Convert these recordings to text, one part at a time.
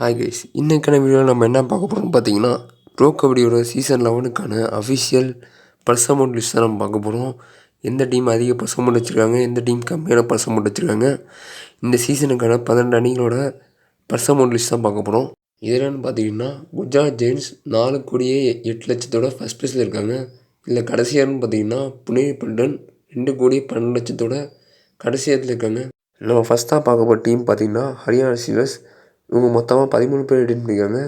Hi guys இன்றைக்கான வீடியோவில் நம்ம என்ன பார்க்க போகிறோம்னு பார்த்தீங்கன்னா ப்ரோ கபடியோட சீசன் லெவனுக்கான அஃபிஷியல் பர்ஸ் அமௌண்ட் லிஸ்ட் தான் நம்ம பார்க்க போகிறோம் எந்த டீம் அதிக பர்ஸ் அமௌண்ட் வச்சுருக்காங்க எந்த டீம் கம்மியான பர்ஸ் அமௌண்ட் வச்சுருக்காங்க இந்த சீசனுக்கான பன்னெண்டு அணிகளோட பர்ஸ் அமௌண்ட் லிஸ்ட் தான் பார்க்க போகிறோம் இதெல்லாம் பார்த்தீங்கன்னா குஜராத் ஜெயின்ஸ் நாலு கோடியே எட்டு லட்சத்தோட ஃபஸ்ட் ப்ளேஸில் இருக்காங்க. இல்லை கடைசியாருன்னு பார்த்தீங்கன்னா புனே பண்டன் ரெண்டு கோடி பன்னெண்டு லட்சத்தோட கடைசி இடத்துல இருக்காங்க. நம்ம ஃபஸ்ட்டாக பார்க்க போகிற டீம் பார்த்தீங்கன்னா ஹரியானா சீவர்ஸ் இவங்க மொத்தமாக பதிமூணு பேர் ரெடி பண்ணியிருக்காங்க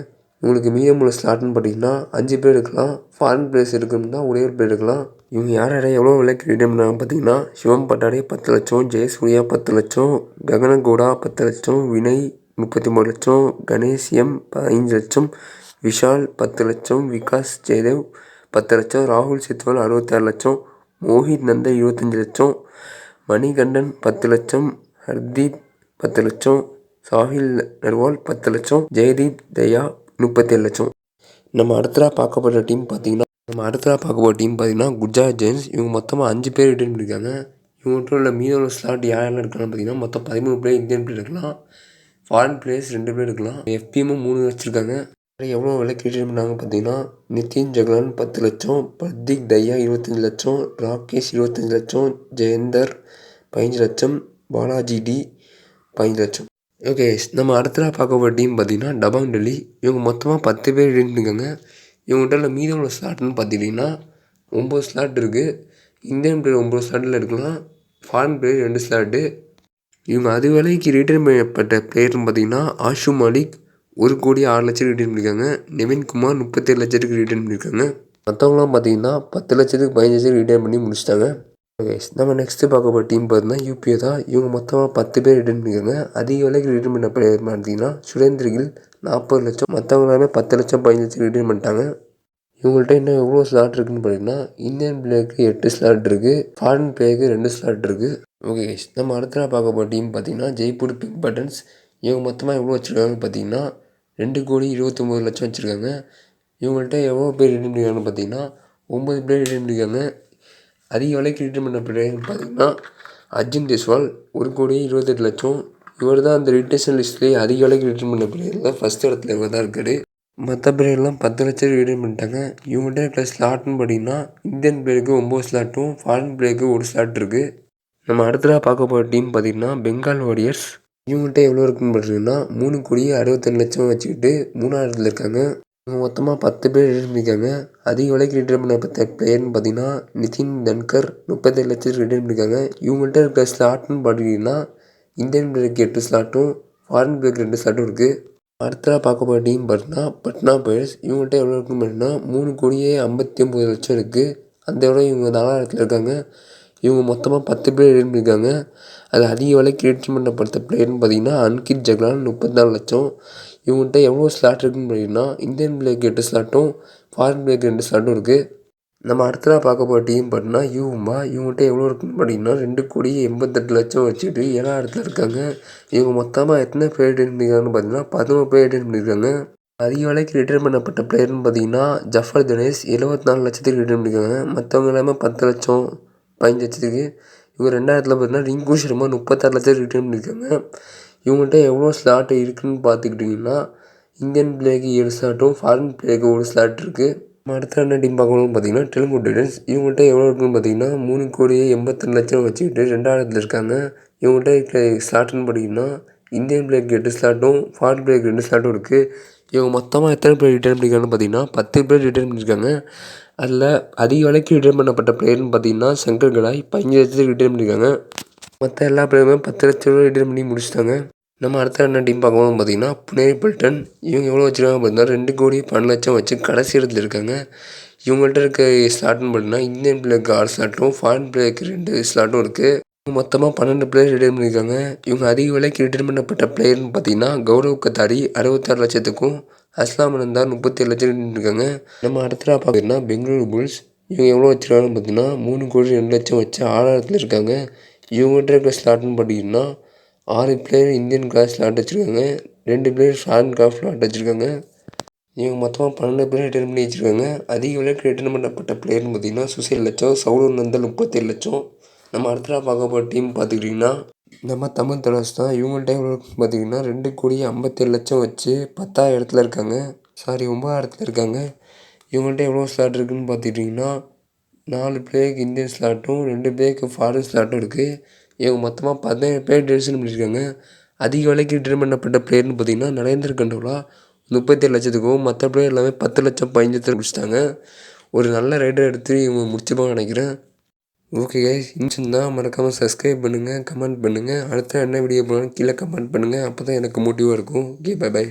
இவங்களுக்கு மீதமுள்ள ஸ்லாட்னு பார்த்தீங்கன்னா அஞ்சு பேர் இருக்கலாம். ஃபாரின் பிளேஸ் இருக்குன்னா ஒரே ஒரு பேர் இருக்கலாம் இவங்க யார் யாரை எவ்வளோ விலைக்கு ரெடி பண்ணாங்க பார்த்தீங்கன்னா சிவம் பட்டாடே பத்து லட்சம் ஜெயசூர்யா பத்து லட்சம் ககனகோடா பத்து லட்சம் வினய் முப்பத்தி மூணு லட்சம் கணேஷ் எம் பதினஞ்சு லட்சம் விஷால் பத்து லட்சம் விகாஸ் ஜெயதேவ் பத்து லட்சம் ராகுல் சித்வால் அறுபத்தாறு லட்சம் மோஹித் நந்தன் இருபத்தஞ்சி லட்சம் மணிகண்டன் பத்து லட்சம் ஹர்தீப் பத்து லட்சம் சாஹில் நர்வால் பத்து லட்சம் ஜெயதீப் தயா முப்பத்தேழு லட்சம். நம்ம அடுத்ததாக பார்க்கப்படுற டீம் பார்த்தீங்கன்னா நம்ம அடுத்ததாக பார்க்கப்படுற டீம் பார்த்தீங்கன்னா குஜராத் ஜெயின்ஸ். இவங்க மொத்தமாக அஞ்சு பேர் ரிட்டர்ன் பண்ணியிருக்காங்க இவங்க மட்டும் இல்லை மீதம் ஸ்லாட் யாரெல்லாம் இருக்காங்கன்னு பார்த்தீங்கன்னா மொத்தம் பதிமூணு பேர் இந்தியன் பிளேயர் இருக்கலாம். ஃபாரின் பிளேயர்ஸ் ரெண்டு பேர் இருக்கலாம். எஃபிஎம்மும் மூணு வச்சுருக்காங்க. எவ்வளோ விலைக்கு ரிட்டர்ன் பண்ணாங்க பார்த்தீங்கன்னா நிதின் ஜெகலான் பத்து லட்சம் பர்திக் தையா இருபத்தஞ்சி லட்சம் ராகேஷ் இருபத்தஞ்சி லட்சம் ஜெயந்தர் பதினஞ்சு லட்சம் பாலாஜி டி பதினஞ்சு லட்சம். ஓகே நம்ம அடுத்ததாக பார்க்க போகிற டீம் பார்த்தீங்கன்னா டபாங் டெல்லி. இவங்க மொத்தமாக பத்து பேர் இருக்காங்க இவங்ககிட்ட மீதம் உள்ள ஸ்லாட்னு பார்த்துக்கிட்டிங்கன்னா ஒம்பது ஸ்லாட் இருக்குது இந்தியன் பிளேயர் ஒம்பது ஸ்லாட்டில் இருக்கலாம். ஃபாரின் பிளேயர் ரெண்டு ஸ்லாட்டு இவங்க அது வேலைக்கு ரிட்டர்ன் பண்ணப்பட்ட பிளேயர்னு பார்த்தீங்கன்னா ஆஷு மாலிக் ஒரு கோடி ஆறு லட்சம் ரிட்டர்ன் பண்ணியிருக்காங்க நிவின்குமார் முப்பத்தேழு லட்சத்துக்கு ரிட்டர்ன் பண்ணியிருக்காங்க மற்றவங்களாம் பார்த்தீங்கன்னா பத்து லட்சத்துக்கு பதினஞ்சு லட்சம் ரிட்டர்ன் பண்ணி முடிச்சிட்டாங்க. ஓகே நம்ம நெக்ஸ்ட்டு பார்க்க போகிற டீம் பார்த்தீங்கன்னா யூபிஏ தான். இவங்க மொத்தமாக பத்து பேர் ரிட்டர்ன் பண்ணியிருக்காங்க. அதிக விலைக்கு ரிட்டர்ன் பண்ண பிளேயர் பார்த்தீங்கன்னா சுரேந்திர கில் நாற்பது லட்சம் மற்றவங்க எல்லாமே பத்து லட்சம் பதினஞ்சு லட்சம் ரிட்டர்ன் பண்ணிட்டாங்க. இவங்கள்ட்ட இன்னும் எவ்வளோ ஸ்லாட் இருக்குன்னு பார்த்தீங்கன்னா இந்தியன் பிளேயருக்கு எட்டு ஸ்லாட் இருக்குது ஃபாரின் பிளேயருக்கு ரெண்டு ஸ்லாட் இருக்குது ஓகே நம்ம அடுத்த பார்க்க போகிற டீம் பார்த்தீங்கன்னா ஜெய்ப்பூர் பிக் பட்டன்ஸ் இவங்க மொத்தமாக எவ்வளோ வச்சுருக்காங்கன்னு பார்த்தீங்கன்னா ரெண்டு கோடி இருபத்தொம்போது லட்சம் வச்சுருக்காங்க. இவங்கள்ட்ட எவ்வளோ பேர் ரிட்டர்ன் பண்ணியிருக்காங்கன்னு பார்த்தீங்கன்னா ஒம்பது பேர் ரிட்டர்ன் பண்ணியிருக்காங்க. அதிக விலைக்கு ரிட்டர்ன் பண்ண பிளேயர்னு பார்த்தீங்கன்னா அர்ஜுன் தேஸ்வால் ஒரு கோடி இருபத்தெட்டு லட்சம். இவர் தான் அந்த ரிட்டேஷன் லிஸ்ட்லேயே அதிக விலைக்கு ரிட்டர்ன் பண்ண பிளேயரில் ஃபஸ்ட் இடத்துல இவர் தான் இருக்கார். மற்ற பிளேயர்லாம் பத்து லட்சம் ரிட்டர்ன் பண்ணிட்டாங்க. இவங்கள்ட்ட இருக்கிற ஸ்லாட்னு பார்த்தீங்கன்னா இந்தியன் பிளேயருக்கு ஒம்பது ஸ்லாட்டும் ஃபாரின் பிளேயருக்கு ஒரு ஸ்லாட் இருக்குது நம்ம அடுத்ததாக பார்க்க போகிற டீம் பார்த்திங்கன்னா பெங்கால் வாரியர்ஸ் இவங்கள்ட்ட எவ்வளோ இருக்குன்னு பார்த்தீங்கன்னா மூணு கோடி அறுபத்தெண்டு லட்சம் வச்சுக்கிட்டு மூணாயிரத்தில் இருக்காங்க. மொத்தமாக பத்து பேர் ரிட்டர்ன் பண்ணியிருக்காங்க அதிக விலைக்கு ரிட்டர்ன் பண்ண பத்த பிளேயர்னு பார்த்தீங்கன்னா நிதின் தன்கர் முப்பத்தேழு லட்சத்துக்கு ரிட்டர்ன் பண்ணியிருக்காங்க இவங்கள்ட்ட இருக்கிற ஸ்லாட்னு பார்த்தீங்கன்னா இந்தியன் பிளேயருக்கு எட்டு ஸ்லாட்டும் ஃபாரின் பிளேயருக்கு ரெண்டு ஸ்லாட்டும் இருக்குது அடுத்ததாக பார்க்க போகிற டீம் பார்த்தீங்கன்னா பட்னா பிளேயர்ஸ் இவங்கள்ட்ட எவ்வளோ இருக்குன்னு பார்த்தீங்கன்னா மூணு கோடியே ஐம்பத்தி ஒம்பது லட்சம் இருக்குது அந்த விட இவங்க நாலாயிரத்தில் இருக்காங்க. இவங்க மொத்தமாக பத்து பேர் ரிட்டர்ன் பண்ணியிருக்காங்க அது அதிக விலைக்கு ரிட்டர்ன் பண்ணப்பட்ட பிளேயர்னு பார்த்தீங்கன்னா அன்கித் ஜக்லான் முப்பத்தாலு லட்சம். இவங்கள்ட்ட எவ்வளோ ஸ்லாட் இருக்குன்னு பார்த்தீங்கன்னா இந்தியன் பிளேயருக்கு எட்டு ஸ்லாட்டும் ஃபாரின் பிளேயருக்கு ரெண்டு ஸ்லாட்டும் இருக்குது நம்ம அடுத்ததாக பார்க்க போகிற டீம் பார்த்தீங்கன்னா யூமா இவங்கள்ட்ட எவ்வளோ இருக்குன்னு பார்த்தீங்கன்னா ரெண்டு கோடி எண்பத்தெட்டு லட்சம் வச்சுட்டு ஏழா இடத்துல இருக்காங்க. இவங்க மொத்தமாக எத்தனை பேர் ரிட்டர்ன் பண்ணியிருக்காங்கன்னு பார்த்தீங்கன்னா பதினோரு பேர் ரிட்டர்ன் பண்ணியிருக்காங்க அதிக விலைக்கு ரிட்டர்ன் பண்ணப்பட்ட பிளேயர்னு பார்த்தீங்கன்னா ஜஃபர் தினேஷ் எழுபத்தி நாலு லட்சத்துக்கு ரிட்டர்ன் பண்ணியிருக்காங்க மற்றவங்க எல்லாமே பத்து லட்சம். பதினஞ்சு லட்சத்துக்கு இவங்க ரெண்டாயிரத்தில் பார்த்தீங்கன்னா ரிங்கு ஷர்மா முப்பத்தாறு லட்சம் ரிட்டர்ன் பண்ணியிருக்காங்க இவங்கள்ட்ட எவ்வளோ ஸ்லாட் இருக்குதுன்னு பார்த்துக்கிட்டிங்கன்னா இந்தியன் பிளேயருக்கு ஏழு ஸ்லாட்டும் ஃபாரின் பிளேயருக்கு ஒரு ஸ்லாட் இருக்குது அடுத்த என்ன டீம் பார்க்கணும்னு பார்த்தீங்கன்னா தெலுங்கு டைட்டன்ஸ் இவங்கள்ட்ட எவ்வளோ இருக்குன்னு பார்த்தீங்கன்னா மூணு கோடியே எண்பத்தெண்டு லட்சம் வச்சுக்கிட்டு ரெண்டாயிரத்தில் இருக்காங்க. இவங்கள்ட்ட இருக்கிற ஸ்லாட்டுன்னு பார்த்தீங்கன்னா இந்தியன் பிளேயருக்கு எட்டு ஸ்லாட்டும் ஃபாரின் பிளேயருக்கு ரெண்டு ஸ்லாட்டும் இருக்குது இவங்க மொத்தமாக எத்தனை பேர் ரிட்டர்ன் பண்ணியிருக்காங்கன்னு பார்த்தீங்கன்னா பத்து பேர் ரிட்டர்ன் பண்ணியிருக்காங்க அதில் அதிக விலைக்கு ரிட்டர்ன் பண்ணப்பட்ட பிளேயர்னு பார்த்தீங்கன்னா சங்கர் கடாய் பதினஞ்சு லட்சத்துக்கு ரிட்டர்ன் பண்ணியிருக்காங்க மற்ற எல்லா பிளேயருமே பத்து லட்ச ரூபா ரிட்டர்ன் பண்ணி முடிச்சிட்டாங்க. நம்ம அடுத்த என்ன டீம் பார்க்கணும் பார்த்தீங்கன்னா புனே பில்டன். இவங்க எவ்வளோ வச்சுருக்காங்க பார்த்தீங்கன்னா ரெண்டு கோடி பன்னெண்டு லட்சம் வச்சு கடைசி இடத்துல இருக்காங்க. இவங்கள்ட்ட இருக்க ஸ்லாட்னு பார்த்தீங்கன்னா இந்தியன் பிளேயருக்கு ஆறு ஸ்லாட்டும் ஃபாரின் பிளேயருக்கு ரெண்டு ஸ்லாட்டும் இருக்குது மொத்தமாக பன்னெண்டு பிளேயர் ரிட்டர்ன் பண்ணியிருக்காங்க இவங்க அதிக விலைக்கு ரிட்டர்ன் பண்ணப்பட்ட பிளேயர்னு பார்த்தீங்கன்னா கௌரவ் கத்தாரி அறுபத்தாறு லட்சத்துக்கும் அஸ்லாம் அனந்தார் முப்பத்தேழு லட்சம் இருக்காங்க நம்ம அடுத்ததாக பார்த்திங்கன்னா பெங்களூரு புல்ஸ். இவங்க எவ்வளோ வச்சுருக்காங்கன்னு பார்த்தீங்கன்னா மூணு கோடி ரெண்டு லட்சம் வச்சு ஆறாயிரத்தில் இருக்காங்க. இவங்ககிட்ட இருக்கிற ஸ்லாட்னு பார்த்தீங்கன்னா ஆறு பிளேயர் இந்தியன் கிளாஸ் ஸ்லாட் வச்சுருக்காங்க. ரெண்டு பிளேயர் ஃபாரின் கிளாஸ் ஸ்லாட் வச்சுருக்காங்க. இவங்க மொத்தமாக பன்னெண்டு பேர் ரிட்டர்ன் பண்ணி வச்சுருக்காங்க. அதிக விலைக்கு ரிட்டர்ன் பண்ணப்பட்ட பிளேயர்னு பார்த்தீங்கன்னா சுசைல் லட்சம் சவுலூர் நந்தல் முப்பத்தேழு லட்சம். நம்ம அடுத்ததாக பார்க்க போகிற டீம் பார்த்துக்கிட்டிங்கன்னா நம்ம தமிழ் தலாஸ் தான். இவங்கள்ட்ட எவ்வளோ பார்த்தீங்கன்னா ரெண்டு கோடி ஐம்பத்தேழு லட்சம் வச்சு பத்தாவது இடத்துல இருக்காங்க. சாரி ஒன்பதாவது இடத்துல இருக்காங்க. இவங்கள்ட்ட எவ்வளோ ஸ்லாட் இருக்குதுன்னு பார்த்துக்கிட்டிங்கன்னா நாலு பேருக்கு இந்தியன் ஸ்லாட்டும் ரெண்டு பேருக்கு ஃபாரின் ஸ்லாட்டும் இருக்குது இவங்க மொத்தமாக பதினேழு பேர் டெசிஷன் பண்ணியிருக்காங்க. அதிக விலைக்கு ரிட்டர்ன் பண்ணப்பட்ட பிளேயர்னு பார்த்தீங்கன்னா நரேந்திர கண்டோலா முப்பத்தேழு லட்சத்துக்கும் மற்ற பிளேயர் எல்லாமே பத்து லட்சம் பதினஞ்சு முடிச்சிட்டாங்க. ஒரு நல்ல ரைடர் எடுத்து இவங்க முடிச்சுப்பாங்க நினைக்கிறேன். ஓகே கைஸ் இருந்துச்சுன்னா மறக்காமல் சப்ஸ்கிரைப் பண்ணுங்கள் கமெண்ட் பண்ணுங்கள் அடுத்த என்ன வீடியோ போனாலும் கீழே கமெண்ட் பண்ணுங்கள் அப்போ தான் எனக்கு மோட்டிவாக இருக்கும். Okay bye by